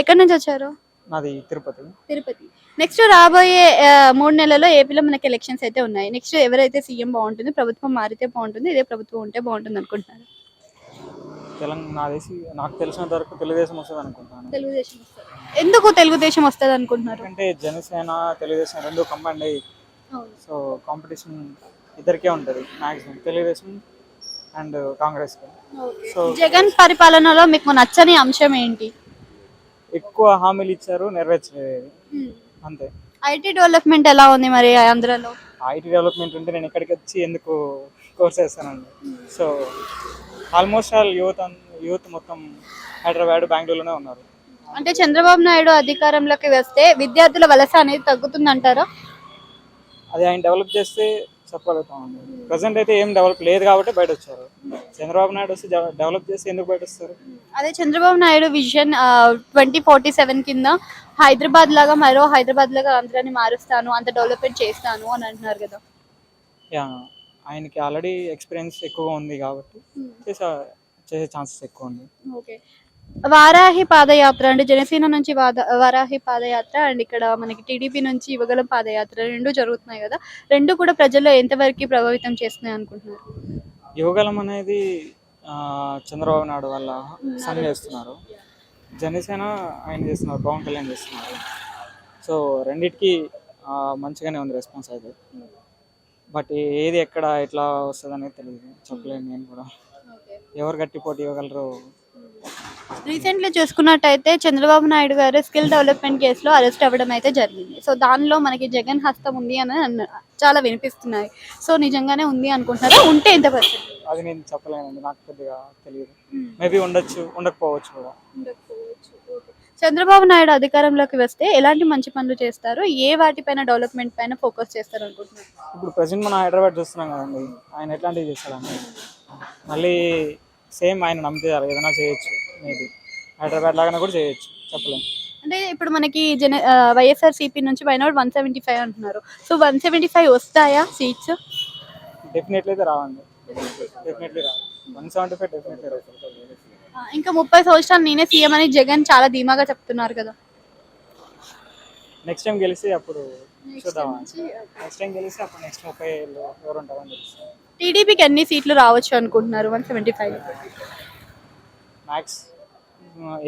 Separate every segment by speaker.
Speaker 1: ఎక్కడి నుంచి వచ్చారు?
Speaker 2: నాది తిరుపతి.
Speaker 1: తిరుపతి. నెక్స్ట్ రాబోయే మూడు నెలల్లో ఏపీలో మనకి ఎలక్షన్స్ అయితే ఉన్నాయి. నెక్స్ట్ ఎవరైతే సీఎం బాగుంటుంది ప్రభుత్వం మారితే బాగుంటుంది ఇదే ప్రభుత్వం ఉంటే బాగుంటుంది అనుకుంటున్నారు?
Speaker 2: తెలంగాణ తెలిసి నాకు తెలిసినంత వరకు తెలుగుదేశం వస్తుంది అనుకుంటున్నాను.
Speaker 1: తెలుగుదేశం వస్తుంది. ఎందుకు తెలుగుదేశం వస్తుంది అనుకుంటున్నారు?
Speaker 2: అంటే జనసేన తెలుగుదేశం రెండు కంబైండ్ అయ్యి. సో కాంపిటీషన్ ఇద్దరికే ఉంటుంది maximum Telugu Desam and Congress so
Speaker 1: Jagan పరిపాలనలో మీకు నచ్చని అంశం ఏంటి?
Speaker 2: ఎక్కువ హామీలు ఇచ్చారు నెరవేర్చలేదు. అంతే.
Speaker 1: ఐటీ డెవలప్మెంట్ ఎలా ఉంది మరి ఆంధ్రాలో?
Speaker 2: ఐటీ డెవలప్మెంట్ ఉంటే నేను ఇక్కడికి వచ్చి ఎందుకు కోర్స్ చేస్తానండి. So almost all youth youth మొత్తం హైదరాబాద్ బెంగళూరులోనే ఉన్నారు.
Speaker 1: అంటే చంద్రబాబు నాయుడు అధికారంలోకి వస్తే విద్యార్థుల వలస అనేది తగ్గుతుందంటారా?
Speaker 2: అది ఆయన డెవలప్ చేస్తే చెప్పగలుగుతామండి. ప్రజెంట్ అయితే ఏం డెవలప్ లేదు కాబట్టి బయట వచ్చారు చంద్రబాబు నాయుడు వస్తే డెవలప్ చేస్తే ఎందుకు బయట వస్తారు
Speaker 1: అదే Chandrababu Naidu vision twenty forty seven కింద హైదరాబాద్ లాగా మరో హైదరాబాద్ లాగా ఆంధ్రాని మారుస్తాను అంత డెవలప్మెంట్ చేస్తాను అని అంటున్నారు కదా.
Speaker 2: యా ఆయనకి ఆల్రెడీ ఎక్స్పీరియన్స్ ఎక్కువగా ఉంది కాబట్టి చేసే చేసే ఛాన్సెస్ ఎక్కువ ఉంది
Speaker 1: ఓకే వారాహి పాదయాత్ర అంటే జనసేన నుంచి వాద- వారాహి పాదయాత్ర అండ్ ఇక్కడ మనకి టీడీపీ నుంచి యువగలం పాదయాత్ర రెండు జరుగుతున్నాయి కదా. రెండు కూడా ప్రజల్లో ఎంతవరకు ప్రభావితం చేస్తున్నాయి అనుకుంటున్నారు?
Speaker 2: యువగలం అనేది చంద్రబాబు నాయుడు వాళ్ళ సన్ చేస్తున్నారు. జనసేన ఆయన చేస్తున్నారు పవన్ కళ్యాణ్ చేస్తున్నారు. సో రెండిటికి మంచిగానే ఉంది రెస్పాన్స్ అయితే. బట్ ఏది ఎక్కడ ఎట్లా వస్తుంది అనేది తెలియదు చెప్పలేను నేను కూడా. ఎవరు గట్టి పోటీ ఇవ్వగలరు?
Speaker 1: రీసెంట్లీ చూసుకున్నట్టయితే చంద్రబాబు నాయుడు గారు స్కిల్ డెవలప్మెంట్ కేసులో అరెస్ట్ అవ్వడం అయితే జరిగింది. సో దానిలో మనకి జగన్ హస్తం ఉంది అని చాలా వినిపిస్తున్నాయి. సో నిజంగానే ఉంది అనుకుంటున్నారా? ఉంటే ఎంత పర్సెంట్?
Speaker 2: అది నేను చెప్పలేనండి. నాకు పెద్దగా తెలియదు. మేబీ ఉండొచ్చు ఉండకపోవచ్చు కూడా.
Speaker 1: చంద్రబాబు నాయుడు అధికారంలోకి వస్తే ఎలాంటి మంచి పనులు చేస్తారు? ఏ వాటిపైన డెవలప్మెంట్ పైన ఫోకస్ చేస్తారు అనుకుంటున్నారు?
Speaker 2: ఇప్పుడు ప్రజెంట్ మనం హైదరాబాద్ చూస్తున్నాం కదండి. ఆయన ఎట్లాంటివి చేస్తాడండి? మళ్ళీ సేమ్ ఆయన నమ్మితే ఏదైనా చేయొచ్చు మేబీ హైదరాబాద్ లాగానే కూడా చేయొచ్చు చెప్పలేం.
Speaker 1: అంటే ఇప్పుడు మనకి జన వైఎస్ఆర్ సిపి నుంచి వైనాడు వన్ సెవెంటీ ఫైవ్ అంటున్నారు. సో వన్ సెవెంటీ ఫైవ్ వస్తాయా సీట్స్?
Speaker 2: డెఫినెట్లీ అయితే రావండి. డెఫినెట్లీ రావు వన్ సెవెంటీ ఫైవ్ డెఫినెట్లీ రావు
Speaker 1: ఇంకా ముప్పై సంవత్సరాలు నేనే సీఎం అని జగన్ చాలా ధీమాగా చెప్తున్నారు కదా.
Speaker 2: నెక్స్ట్ టైం గెలిస్తే అప్పుడు చూద్దామా? నెక్స్ట్ టైం గెలిస్తే అప్పుడు నెక్స్ట్ ముప్పై ఏళ్ళు ఎవరు ఉంటారని తెలుస్తుంది
Speaker 1: టీడీపీకి ఎన్ని సీట్లు రావచ్చు అనుకుంటున్నారు? One seventy five
Speaker 2: max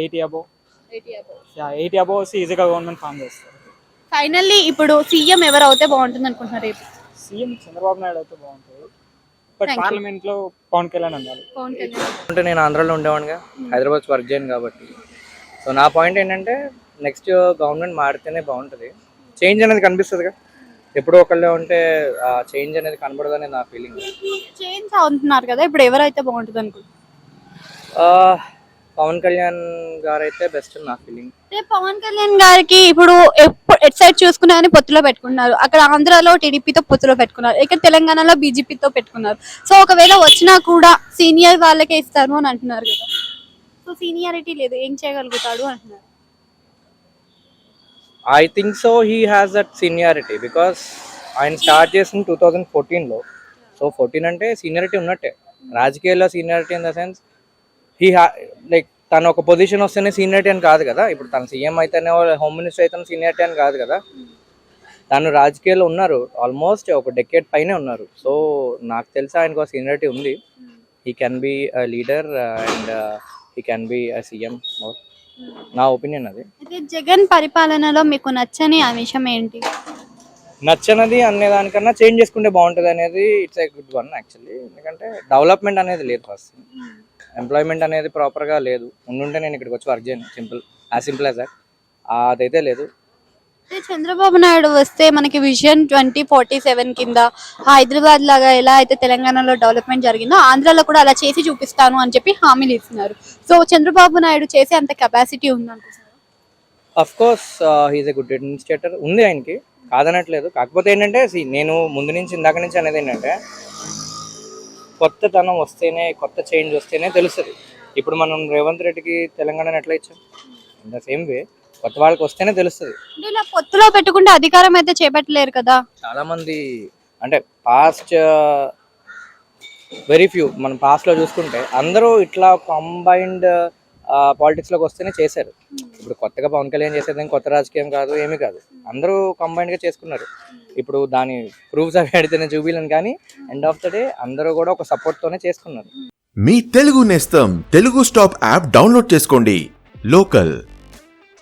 Speaker 2: eighty above eighty above వచ్చి ఈజీగా గవర్నమెంట్ ఫామ్ చేస్తారు.
Speaker 1: ఫైనల్లీ ఇప్పుడు సీఎం ఎవరు అవుతే బాగుంటుంది అనుకుంటున్నారు? రేపు
Speaker 2: సీఎం చంద్రబాబు నాయుడు అయితే బాగుంటుంది. బట్. పార్లమెంట్లో పవన్ కళ్యాణ్
Speaker 1: కళ్యాణ్.
Speaker 3: అంటే నేను ఆంధ్రాలో ఉండేవాడిగా హైదరాబాద్ వర్క్ చేయను కాబట్టి. సో నా పాయింట్ ఏంటంటే నెక్స్ట్ గవర్నమెంట్ మారితేనే బాగుంటుంది. చేంజ్ అనేది కనిపిస్తుందిగా? ఎప్పుడో ఒకళ్ళే ఉంటే ఆ చేంజ్ అనేది కనబడదని నా ఫీలింగ్
Speaker 1: చేంజ్ అవుతున్నారు కదా ఇప్పుడు ఎవరైతే బాగుంటుంది అనుకుంటున్నారు?
Speaker 3: పవన్ కళ్యాణ్ గారు అయితే బెస్ట్ నా ఫీలింగ్
Speaker 1: అంటే పవన్ కళ్యాణ్ గారికి ఇప్పుడు ఎప్పుడు ఎట్ సైడ్ చూసుకున్నా కానీ పొత్తులో పెట్టుకున్నారు. అక్కడ ఆంధ్రాలో టీడీపీతో పొత్తులో పెట్టుకున్నారు. ఇక్కడ తెలంగాణలో బీజేపీతో పెట్టుకున్నారు. సో ఒకవేళ వచ్చినా కూడా సీనియర్ వాళ్ళకే ఇస్తారు అని అంటున్నారు కదా. సో సీనియారిటీ లేదు ఏం చేయగలుగుతాడు అంటున్నారు?
Speaker 3: I think so he has that seniority because ఆయన స్టార్ట్ చేసిన టూ థౌజండ్ ఫోర్టీన్లో సో ఫోర్టీన్ అంటే సీనియారిటీ ఉన్నట్టే. రాజకీయాల్లో seniority in the sense he has like తను ఒక పొజిషన్ వస్తేనే సీనియారిటీ అని కాదు కదా. ఇప్పుడు తను సీఎం అయితేనే హోమ్ మినిస్టర్ అయితేనే సీనియారిటీ అని కాదు కదా. తను రాజకీయాల్లో ఉన్నారు ఆల్మోస్ట్ ఒక డెకేట్ పైనే ఉన్నారు. సో నాకు తెలిసి ఆయనకు ఒక సీనియారిటీ ఉంది. He can be leader and he can be CM more నా ఒపీనియన్ అది.
Speaker 1: అయితే జగన్ పరిపాలనలో మీకు నచ్చని అంశం ఏంటి?
Speaker 3: నచ్చనది అనే దానికన్నా చేంజ్ చేసుకుంటే బాగుంటుంది అనేది it's a good one actually. ఎందుకంటే డెవలప్మెంట్ అనేది లేదు ఫస్ట్. ఎంప్లాయ్మెంట్ అనేది ప్రాపర్గా లేదు. ఉండుంటే నేను ఇక్కడికి వచ్చి వర్క్ చేయను. Simple as simple as that. అదైతే లేదు.
Speaker 1: చంద్రబాబు నాయుడు వస్తే మనకి విజన్ ట్వంటీ ఫార్టీ సెవెన్ కింద హైదరాబాద్ లాగా ఎలా అయితే తెలంగాణలో డెవలప్మెంట్ జరిగిందో ఆంధ్రాలో కూడా అలా చేసి చూపిస్తాను అని చెప్పి హామీలు ఇస్తున్నారు. సో చంద్రబాబు నాయుడు చేసే అంత capacity ఉందనుకుంటున్నారు?
Speaker 3: Of course a good administrator ఉంది ఆయనకి. కాదనట్లేదు. కాకపోతే ఏంటంటే నేను ముందు నుంచి ఇందాక నుంచి అనేది ఏంటంటే కొత్తతనం వస్తేనే కొత్త చేంజ్ వస్తేనే తెలుస్తుంది. ఇప్పుడు మనం రేవంత్ రెడ్డికి తెలంగాణను ఎట్లా ఇచ్చాం? ఇన్ ద సేమ్ వే కొత్త వాళ్ళకి వస్తేనే తెలుస్తుంది.
Speaker 1: అంటే ఇలా పొత్తులో పెట్టుకుంటే అధికారం అయితే చేపట్టలేరు కదా?
Speaker 3: చాలా మంది అంటే పాస్ట్ వెరీ ఫ్యూ మనం past లో చూసుకుంటే అందరూ ఇట్లా కంబైన్డ్ పాలిటిక్స్లోకి వస్తేనే చేశారు. ఇప్పుడు కొత్తగా పవన్ కళ్యాణ్ చేసేది కొత్త రాజకీయం కాదు ఏమీ కాదు. అందరూ కంబైన్డ్గా చేసుకున్నారు. ఇప్పుడు దాని ప్రూఫ్స్ అవి అడిగితేనే చూపిలేను కానీ ఎండ్ ఆఫ్ ద డే అందరూ కూడా ఒక సపోర్ట్ తోనే చేసుకున్నారు.
Speaker 4: మీ తెలుగు నేస్తం తెలుగు స్టాప్ యాప్ డౌన్లోడ్ చేసుకోండి. లోకల్